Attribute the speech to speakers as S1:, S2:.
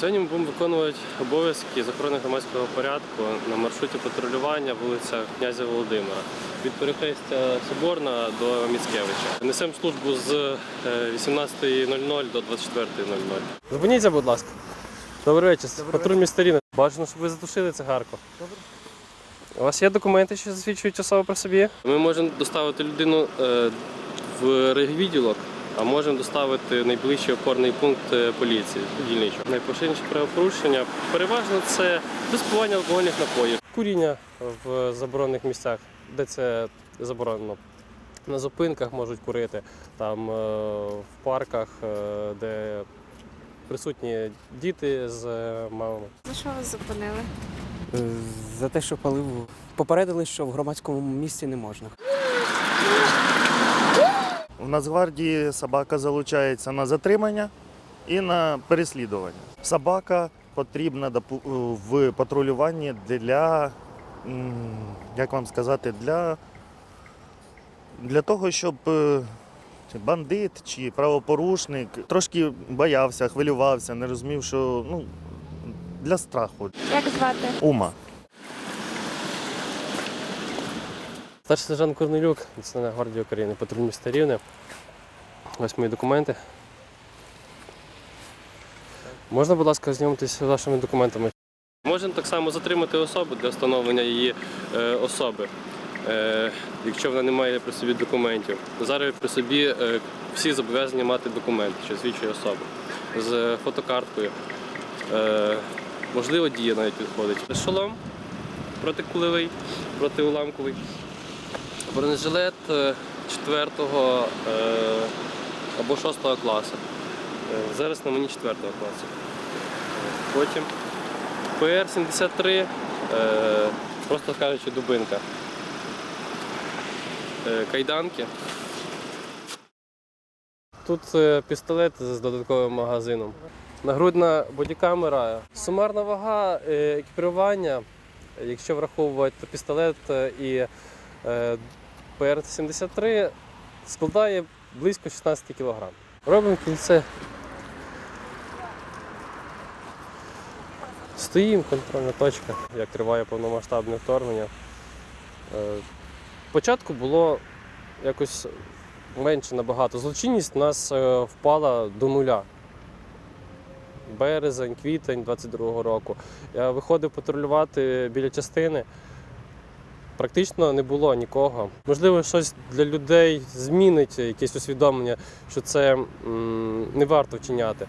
S1: Сьогодні ми будемо виконувати обов'язки з охорони громадського порядку на маршруті патрулювання вулиця князя Володимира від перехрестя Соборна до Міцкевича. Несемо службу з е, 18.00 до 24.00. Зупиніться, будь ласка. Добрий вечір. Патруль містеріна. Бажано, щоб ви затушили цигарку.
S2: Добре.
S1: У вас є документи, що засвідчують особу про собі? Ми можемо доставити людину е, в райвідділок, а можемо доставити найближчий опорний пункт е, поліції дільничого. Найпоширеніші правопорушення переважно це розпивання алкогольних напоїв, куріння в заборонених місцях, де це заборонено. На зупинках можуть курити, там е, в парках, е, де присутні діти з мамами.
S3: За що вас зупинили?
S2: За те, що палив. Попередили, що в громадському місці не можна.
S4: В Нацгвардії собака залучається на затримання і на переслідування. Собака потрібна допу- в патрулюванні для, як вам сказати, для, для того, щоб е, бандит чи правопорушник трошки боявся, хвилювався, не розумів, що ну, для страху.
S3: Як звати?
S4: Ума.
S1: Старший сержант Корнелюк, Національна гвардія України, патруль міста Рівне. Ось мої документи. Можна, будь ласка, ознайомитися з вашими документами? Можемо так само затримати особу для встановлення її е, особи, е, якщо вона не має при собі документів. Зараз при собі е, всі зобов'язані мати документ, що свідчує особу з фотокарткою. Е, можливо, дія навіть підходить. Шолом протикулевий, протиуламковий. Бронежилет 4 або 6 класу. Е, Зараз на мені 4 класу. Потім ПР-73, е, просто кажучи, дубинка. Е, Кайданки. Тут е, пістолет з додатковим магазином. Нагрудна бодікамера. Сумарна вага е, екіпірування, якщо враховувати пістолет е, і е, ПР-73 складає близько 16 кг. Робимо кільце. Стоїмо, контрольна точка, як триває повномасштабне вторгнення. Е, Спочатку було якось менше набагато. Злочинність у нас е, впала до нуля. Березень, квітень 22-го року. Я виходив патрулювати біля частини. Практично не було нікого. Можливо, щось для людей змінить якесь усвідомлення, що це м, не варто вчиняти.